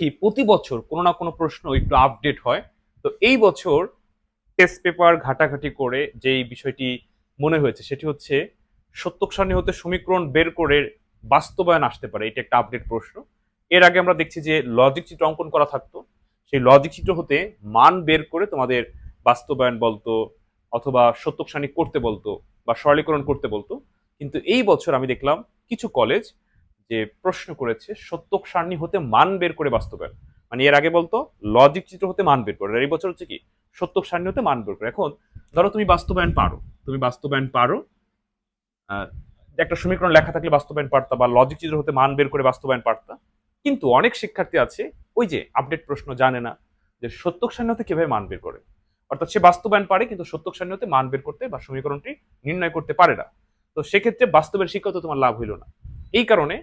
কি, প্রতি বছর কোনো না কোনো প্রশ্ন একটু আপডেট হয়। তো এই বছর টেস্ট পেপার ঘাটাঘাটি করে যেই বিষয়টি মনে হয়েছে সেটি হচ্ছে সত্যক সারণী হতে সমীকরণ বের করে বাস্তবায়ন আসতে পারে, এটা একটা আপডেট প্রশ্ন। এর আগে আমরা দেখছি যে লজিক চিত্র অঙ্কন করা থাকতো। সেই লজিক চিত্র হতে মান বের করে তোমাদের বাস্তবায়ন বলতো, অথবা সত্যক সারণী করতে বলতো, বা সরলীকরণ করতে বলতো। কিন্তু এই বছর আমি দেখলাম কিছু কলেজ যে প্রশ্ন করেছে, সত্যক সারণী হতে মান বের করে বাস্তবায়ন। মানে এর আগে বলতো লজিক চিত্র হতে মান বের করে। এই বছর হচ্ছে কি, সত্যক সারণী হতে মান বের করে। এখন ধরো তুমি বাস্তবায়ন পারো, তুমি বাস্তবায়ন পারো একটা সমীকরণ লেখা থাকলে বাস্তবায়ন পারতা বা লজিক চিত্র হতে মান বের করে বাস্তবায়ন পারতা। কিন্তু অনেক শিক্ষার্থী আছে, ওই যে আপডেট প্রশ্ন জানে না, যে সত্যক সারণী হতে কীভাবে মান বের করে। অর্থাৎ সে বাস্তবায়ন পারে, কিন্তু সত্যক সারণী হতে মান বের করতে বা সমীকরণটি নির্ণয় করতে পারে না। তো সেক্ষেত্রে বাস্তবের শিক্ষা তো তোমার লাভ হইল না। এই কারণে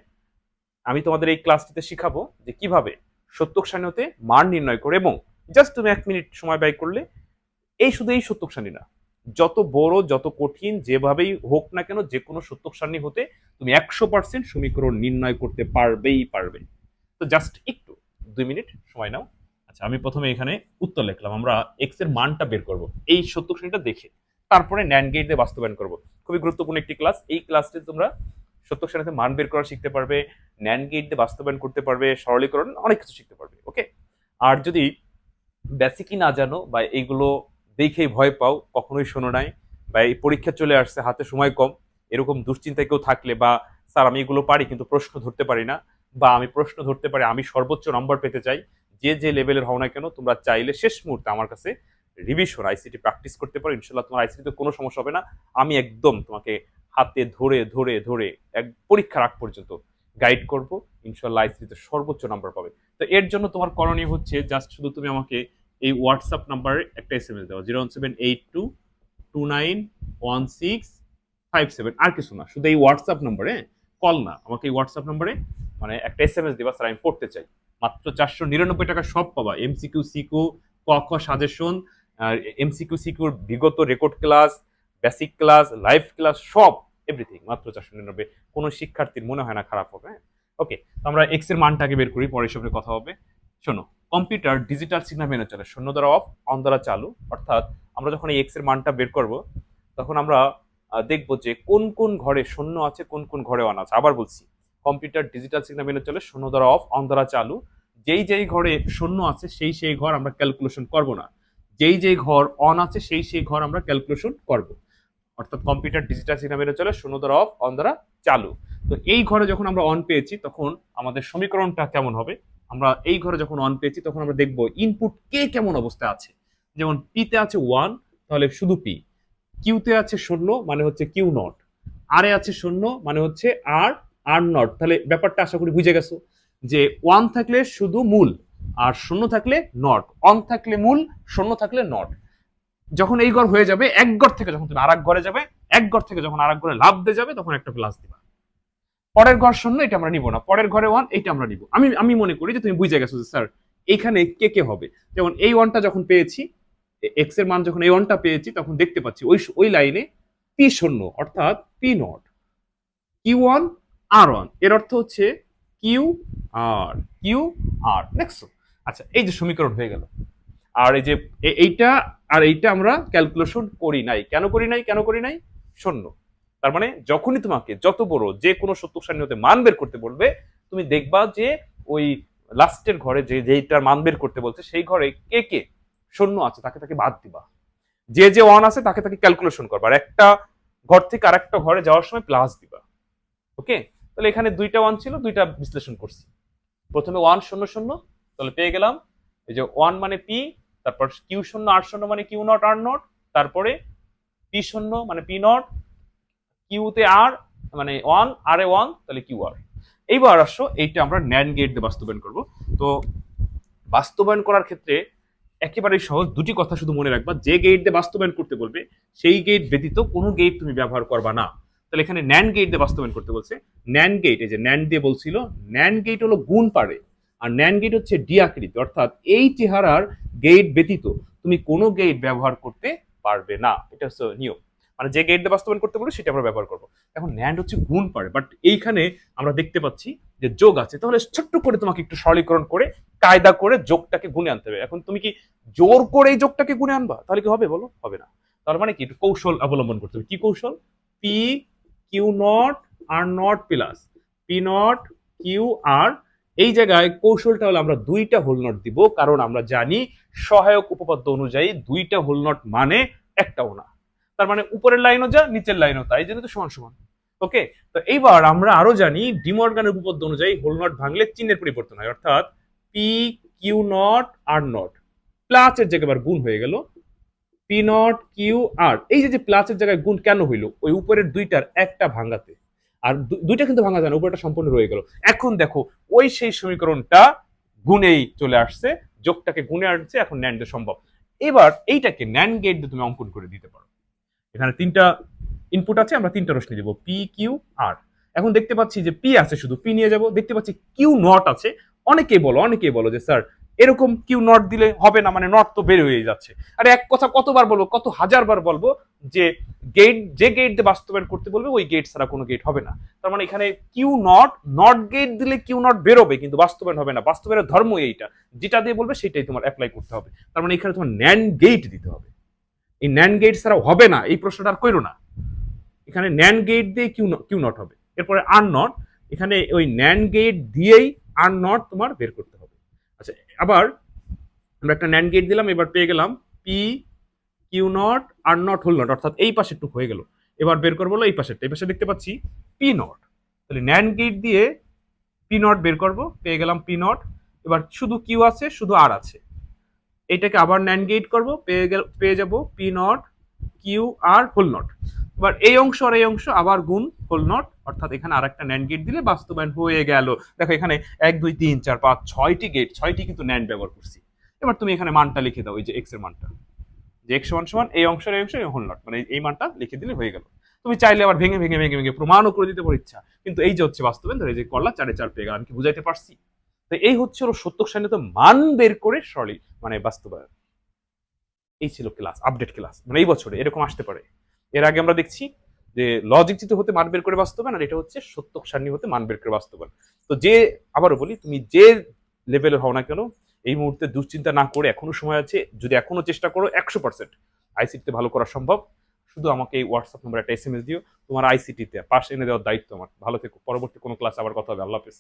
আমি তোমাদের এই ক্লাসটিতে শিখাবো যে কীভাবে সত্যক সারণী হতে মান নির্ণয় করে এবং জাস্ট তুমি এক মিনিট সময় ব্যয় করলে এই শুধু এই সত্যক সারণী না, যত বড়, যত কঠিন, যেভাবেই হোক না কেন যে কোনো সত্যক সারণী হতে তুমি একশো পার্সেন্ট সমীকরণ নির্ণয় করতে পারবেই পারবে। তো জাস্ট একটু, দুই মিনিট সময় নাও। আচ্ছা আমি প্রথমে এখানে উত্তর লিখলাম, আমরা এক্সের মানটা বের করব। এই সত্যক সারণীটা দেখে, তারপরে ন্যান্ড গেট দিয়ে বাস্তবায়ন করব। খুবই গুরুত্বপূর্ণ একটি ক্লাস এই ক্লাসটি তোমরা সত্যক সারণীতে মান বের করা শিখতে পারবে ন্যান গেট দিয়ে বাস্তবায়ন করতে পারবে, সরলীকরণ অনেক কিছু শিখতে পারবে ওকে আর যদি বেসিকই না জানো বা এইগুলো দেখেই ভয় পাও, কখনোই শোনো নাই বা এই পরীক্ষা চলে আসছে, হাতে সময় কম, এরকম দুশ্চিন্তায় কেউ থাকলে বা, স্যার, আমি এগুলো পারি কিন্তু প্রশ্ন ধরতে পারি না বা, আমি প্রশ্ন ধরতে পারি, আমি সর্বোচ্চ নম্বর পেতে চাই, যে যে লেভেলের হও না কেন, তোমরা চাইলে শেষ মুহূর্তে আমার কাছে রিভিশন আইসিটি প্র্যাকটিস করতে পারো ইনশাল্লাহ তোমার আইসিটিতে কোনো সমস্যা হবে না, আমি একদম তোমাকে হাতে ধরে ধরে ধরে এক পরীক্ষার আগ পর্যন্ত গাইড করব। ইনশাল্লাহ আইসিটিতে সর্বোচ্চ নাম্বার পাবে। তো এর জন্য তোমার করণীয় হচ্ছে জাস্ট শুধু তুমি আমাকে এই হোয়াটসঅ্যাপ নাম্বারে একটা এস এম এস দেওয়া zero one seven eight two two nine one six five seven আর কিছু না, শুধু এই হোয়াটসঅ্যাপ নাম্বারে কল না। আমাকে এই হোয়াটসঅ্যাপ নাম্বারে মানে একটা এস এম এস দেবা স্যার আমি পড়তে চাই। মাত্র চারশো নিরানব্বই টাকা সব পাবা। এমসিকিউ সিকিউ ক, খ সাজেশন এমসিকিউ সিকিউর বিগত record class basic class live class সব। এভরিথিং মাত্র চারশো নিরানব্বই। কোনো শিক্ষার্থীর মনে হয় না খারাপ হবে হ্যাঁ? ওকে তো আমরা এক্সের মানটাকে বের করি পরে সঙ্গে কথা হবে। শোনো কম্পিউটার ডিজিটাল সিগন্যাল মেনে চলে শূন্য দ্বারা অফ অন দ্বারা চালু। অর্থাৎ আমরা যখন এই এক্সের মানটা বের করব, তখন আমরা দেখব যে কোন কোন ঘরে শূন্য আছে, কোন কোন ঘরে অন আছে। আবার বলছি কম্পিউটার ডিজিটাল সিগন্যাল মেনে চলে শূন্য দ্বারা অফ অন দ্বারা চালু। যেই যেই ঘরে শূন্য আছে, সেই সেই ঘর আমরা ক্যালকুলেশন করব না। যেই যেই ঘর অন আছে, সেই সেই ঘর আমরা ক্যালকুলেশন করব। অর্থাৎ কম্পিউটার ডিজিটাল সিগন্যাল মেনে চলে শূন্য দ্বারা অফ অন দ্বারা চালু। তো এই ঘরে যখন আমরা অন পেয়েছি, তখন আমাদের সমীকরণটা কেমন হবে? আমরা এই ঘরে যখন অন পেয়েছি, তখন আমরা দেখব ইনপুট কে কেমন অবস্থায় আছে। যেমন পিতে আছে ওয়ান তাহলে শুধু পি কিউতে আছে শূন্য মানে হচ্ছে কিউ নট আর আছে শূন্য মানে হচ্ছে আর আর নট তাহলে ব্যাপারটা আশা করি বুঝে গেছো যে ওয়ান থাকলে শুধু মূল, আর শূন্য থাকলে নট অন থাকলে মূল, শূন্য থাকলে নট যখন এই ঘর হয়ে যাবে, এক ঘর থেকে যখন তুমি আর ঘরে যাবে, এক ঘর থেকে যখন আর ঘরে লাভ দিয়ে যাবে, তখন একটা প্লাস দিবা। পরের ঘর শূন্য, এটা আমরা নিব না। পরের ঘরে ওয়ান এটা আমরা নিব। আমি আমি মনে করি যে তুমি বুঝে গেছো যে, স্যার এইখানে কে কে হবে? যেমন এই ওয়ানটা যখন পেয়েছি এক্সের মান যখন এই ওয়ানটা পেয়েছি, তখন দেখতে পাচ্ছি ওই ওই লাইনে পি শূন্য, অর্থাৎ পি নট কিউ ওয়ান আর ওয়ানের অর্থ হচ্ছে কিউ আর কিউ আর নেক্সট আচ্ছা এই যে সমীকরণ হয়ে গেল। আর এই যে এইটা আর এইটা আমরা ক্যালকুলেশন করি নাই। কেন করি নাই? কেন করি নাই? শূন্য। তার মানে যখনই তোমাকে যত বড় যে কোনো সত্য সারণী হতে মান বের করতে বলবে, তুমি দেখবা যে ওই লাস্টের ঘরে যে যেইটার মান বের করতে বলছে, সেই ঘরে কে কে? শূন্য আছে, তাকে তাকে বাদ দিবা। যে যে ওয়ান আছে, তাকে তাকে ক্যালকুলেশন করবা। আর একটা ঘর থেকে আরেকটা ঘরে যাওয়ার সময় প্লাস দিবা। ওকে তাহলে এখানে দুইটা ওয়ান ছিল, দুইটা বিশ্লেষণ করছি। প্রথমে ওয়ান শূন্য শূন্য, তাহলে পেয়ে গেলাম। এই যে ওয়ান মানে পি তারপর কিউ শূন্য আর শূন্য মানে কিউ নট আর নট তারপরে পি শূন্য মানে পি নট কিউতে আর মানে ওয়ান আর এ ওয়ান তাহলে কিউ আর এইবার আসো, এইটা আমরা ন্যান গেট দিয়ে বাস্তবায়ন করব। তো বাস্তবায়ন করার ক্ষেত্রে একেবারেই সহজ, দুটি কথা শুধু মনে রাখবা। যে গেট দিয়ে বাস্তবায়ন করতে বলবে, সেই গেট ব্যতীত কোনো গেট তুমি ব্যবহার করবা না। তাহলে এখানে ন্যান গেট দিয়ে বাস্তবায়ন করতে বলছে। ন্যান গেট এই যে ন্যান দিয়ে বলছিল ন্যান গেট হলো গুণ পারে আর ন্যান গেট হচ্ছে ডি আকৃতি অর্থাৎ এই চেহারার গেট ব্যতীত তুমি কোনো গেট ব্যবহার করতে পারবে না। এটা হচ্ছে নিয়ম। মানে যে গেট বাস্তবায়ন করতে বলবে, সেটা আমরা ব্যবহার করব। এখন ন্যান্ড হচ্ছে গুণ পারে বাট এইখানে আমরা দেখতে পাচ্ছি যে যোগ আছে। তাহলে ছোট্ট করে তোমাকে একটু সরলীকরণ করে, কায়দা করে যোগটাকে গুণে আনতে হবে। এখন তুমি কি জোর করে এই যোগটাকে গুণে আনবা? তাহলে কি হবে বলো? হবে না। তার মানে কি? একটু কৌশল অবলম্বন করতে হবে। কি কৌশল? P Q not R not plus P not Q আর এই জায়গায় কৌশলটা হলো আমরা দুইটা হোল নট দিব, কারণ আমরা জানি সহায়ক উপপাদ্য অনুযায়ী দুইটা হোল নট মানে একটাও না। তার মানে উপরের লাইনও যা, নিচের লাইনও তাই জন্য তো সমান সমান। ওকে তো এইবার আমরা আরও জানি ডিমর্গানের উপপাদ্য অনুযায়ী হোল নট ভাঙলে চিহ্নের পরিবর্তন হয়, অর্থাৎ পি কিউ নট আর নট প্লাসের জায়গায় আবার গুণ হয়ে গেল পি নট কিউ আর এই যে যে প্লাসের জায়গায় গুণ কেন হইল? ওই উপরের দুইটার একটা ভাঙাতে। আর দুইটা কিন্তু ভাঙা যায় না উপরটা সম্পূর্ণ রয়ে গেল। এখন দেখো, ওই সেই সমীকরণটা গুণেই চলে আসছে, যোগটাকে গুণে আসছে এখন ন্যান্ড সম্ভব। এবার এইটাকে ন্যান্ড গেট দিয়ে তুমি অঙ্কন করে দিতে পারো। এখানে তিনটা ইনপুট আছে, আমরা তিনটা রশ্মি দেবো পি কিউ আর এখন দেখতে পাচ্ছি যে পি আছে শুধু পি নিয়ে যাব। দেখতে পাচ্ছি কিউ নট আছে। অনেকেই বলো অনেকেই বলো যে স্যার এরকম কিউ নট দিলে হবে না মানে নট তো বের হয়ে যাচ্ছে। আর এক কথা কতবার বলব, কত হাজার বার বলব যে গেট যে গেট দিয়ে বাস্তবায়ন করতে বলবে, ওই গেট ছাড়া কোনো গেট হবে না। তার মানে এখানে কিউ নট নট গেট দিলে কিউ নট বেরোবে, কিন্তু বাস্তবায়ন হবে না। বাস্তবায়নের ধর্ম এইটা। যেটা দিয়ে বলবে, সেটাই তোমার অ্যাপ্লাই করতে হবে। তার মানে এখানে তোমার ন্যান গেট দিতে হবে। এই ন্যান গেট ছাড়া হবে না, এই প্রশ্নটা আর কইরো না। এখানে ন্যান গেট দিয়ে কিউ কিউ নট হবে। এরপরে আর নট এখানে ওই ন্যান গেট দিয়েই আর নট তোমার বের করতে আবার আমরা একটা ন্যান্ড গেট দিলাম, এবার পেয়ে গেলাম পি কিউ নট আর নট হোল নট অর্থাৎ এই পাশের টুক হয়ে গেল। এবার বের করব এই পাশেরটা, এই পাশে দেখতে পাচ্ছি পি নট তাহলে ন্যান্ড গেট দিয়ে পি নট বের করব, পেয়ে গেলাম পি নট এবার শুধু কিউ আছে, শুধু আর আছে। এটাকে আবার ন্যান গেট করব, পেয়ে গেল, পেয়ে যাব পি নট কিউ আর হোল নট এবার এই অংশ আর এই অংশ আবার গুণ হোল নট অর্থাৎ এখানে আর একটা ন্যান্ড গেট দিলে বাস্তবায়ন হয়ে গেল। দেখো এখানে এক, দুই, তিন, চার, পাঁচ, ছয়টি গেট ছয়টি কিন্তু ন্যান্ড ব্যবহার করছি। এবার তুমি এখানে মানটা লিখে দাও, এই যে এক্সের মানটা। যে এক্স সমান সমান, এই অংশের এই অংশ হোল নট মানে এই মানটা লিখে দিলে হয়ে গেল। তুমি চাইলে আবার ভেঙে ভেঙে ভেঙে ভেঙে প্রমাণও করে দিতে পারো ইচ্ছা, কিন্তু এই যে হচ্ছে বাস্তবায়ন, ধরে যে করলা, চারে চার পেয়ে গেল, আমি কি বুঝাইতে পারছি? তো এই হচ্ছে ওর সত্য সান্নিত মান বের করে সরলি মানে বাস্তবায়ন। এই ছিল ক্লাস আপডেট ক্লাস মানে এই বছরে, এরকম আসতে পারে। এর আগে আমরা দেখছি যে লজিক চিত্র হতে মান বের করে বাস্তবায়ন, আর এটা হচ্ছে সত্য সারণী হতে মান বের করে বাস্তবায়ন। তো যে, আবারও বলি, তুমি যে লেভেলের হও না কেন, এই মুহূর্তে দুশ্চিন্তা না করে এখনও সময় আছে, যদি এখনও চেষ্টা করো, একশো পার্সেন্ট আইসিটিতে ভালো করা সম্ভব। শুধু আমাকে এই হোয়াটসঅ্যাপ নম্বরে একটা এস এম এস দিও তোমার আইসিটিতে পাশ এনে দেওয়ার দায়িত্ব আমার। ভালো থেকো, পরবর্তী কোনো ক্লাস আবার কথা হবে। আল্লাহ হাফেজ।